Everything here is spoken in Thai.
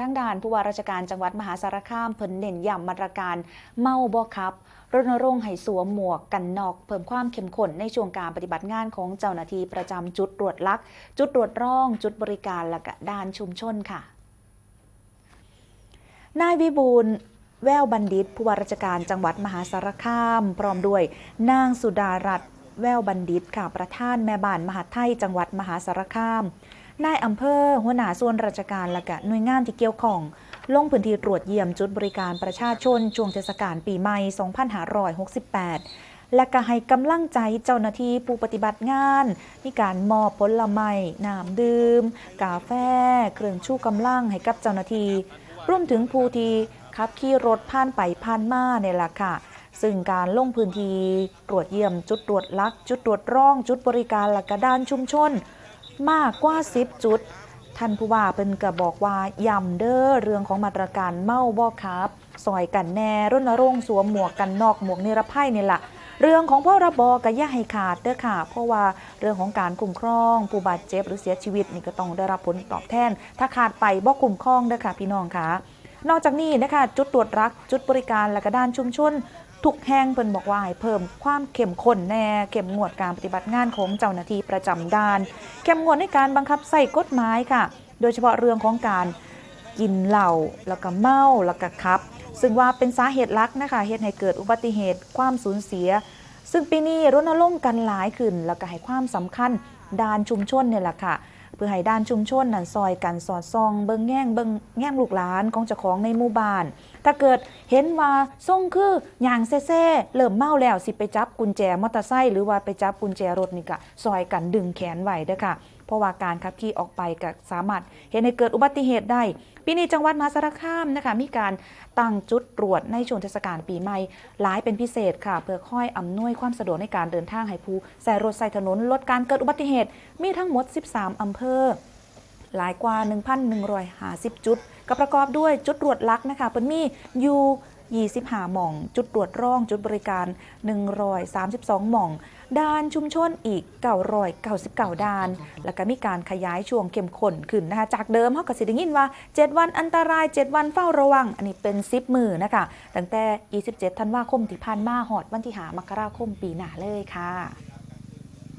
ทั้งด่านผู้ว่าราชการจังหวัดมหาสารคามเพิ่นเน้นย้ำมาตรการเมาบ่ขับรณรงค์ให้สวมหมวกกันนอกเพิ่มความเข้มข้นในช่วงการปฏิบัติงานของเจ้าหน้าที่ประจำจุดตรวจลัก จุดตรวจร่อง จุดบริการและก็ด่านชุมชนค่ะ นายวิบูลแววบัณฑิต ผู้ว่าราชการจังหวัดมหาสารคาม พร้อมด้วยนางสุดารัตน์แววบัณฑิตค่ะประธานแม่บ้านมหาไทยจังหวัดมหาสารคาม นายอำเภอ หัวหน้าส่วนราชการและก็หน่วยงานที่เกี่ยวข้อง ลงพื้นที่ตรวจเยี่ยมจุดบริการประชาชนช่วงเทศกาลปีใหม่ 2568 และก็ให้กำลังใจเจ้าหน้าที่ผู้ปฏิบัติงาน มีการมอบผลไม้น้ำดื่ม กาแฟ เครื่องชูกำลังให้กับเจ้าหน้าที่รวมถึงผู้ที่ขับขี่รถผ่านไปผ่านมาเนี่ยแหละค่ะซึ่งการลงพื้นที่ตรวจเยี่ยมจุดตรวจลัก จุดตรวจร่อง จุดบริการและกระด้านชุมชน มากกว่า10จุด ท่านผู้ว่าเป็นกระบอกว่าย้ำเด้อเรื่องของมาตรการเมาบ่ครับซอยกันแน่รณรงค์สวมหมวกกันนอกหมวกนิรภัยนี่แหละเรื่องของพ่อรบก็อย่าให้ขาดเด้อค่ะ เพราะว่าเรื่องของการคุ้มครอง ผู้บาดเจ็บหรือเสียชีวิตนี่ก็ต้องได้รับผลตอบแทน ถ้าขาดไปบ่คุ้มครองเด้อค่ะพี่น้องค่ะ นอกจากนี้นะคะจุดตรวจรักจุดบริการและก็ด้านชุมชนทุกแห่งเพิ่นบอกว่าให้เพิ่มความเข้มข้นแน่เข้มงวดการปฏิบัติงานของเจ้าหน้าที่ประจำด่านเข้มงวดในการบังคับใส่กฎหมายค่ะ โดยเฉพาะเรื่องของการกินเหล้าแล้วก็เมาแล้วก็ขับ ซึ่งว่าเป็นสาเหตุลักนะคะเหตุให้เกิดอุบัติเหตุความสูญเสีย ซึ่งปีนี้รณรงค์กันหลายขึ้นแล้วก็ให้ความสำคัญด้านชุมชนเนี่ยแหละค่ะ เพื่อให้ด้านชุมชนนั้นซอยกันสอดซอง เบิงแง่งเบิงแง่งลูกหลานของเจ้าของในหมู่บ้าน ถ้าเกิดเห็นว่าส่งคืออย่างเซ่ๆเริ่มเมาแล้วสิไปจับกุญแจมอเตอร์ไซค์หรือว่าไปจับกุญแจรถนี่ก็ซอยกันดึงแขนไว้เด้อค่ะเพราะว่าการขับขี่ออกไปก็สามารถเห็นให้เกิดอุบัติเหตุได้ ปีนี้จังหวัดมหาสารคามนะคะมีการตั้งจุดตรวจในช่วงเทศกาลปีใหม่หลายเป็นพิเศษค่ะ เพื่อค่อยอำนวยความสะดวกในการเดินทางให้ผู้ใส่รถใส่ถนนลดการเกิดอุบัติเหตุ มีทั้งหมด 13 อำเภอหลายกว่า 1,150 จุด ก็ประกอบด้วยจุดตรวจลักนะคะเปิ้นมีอยู่ 25หม่อง จุดตรวจร่องจุดบริการ 132 หม่อง ด้านชุมชนอีก999ด้าน แล้วก็มีการขยายช่วงเข้มข้นขึ้นนะคะจากเดิมเขาก็สิได้ยินว่า 7 วันอันตราย 7 วันเฝ้าระวัง อันนี้เป็น10มือนะคะตั้งแต่ 27 ธันวาคมที่ผ่านมาหอดวันที่หามกราคมปีหน้าเลยค่ะ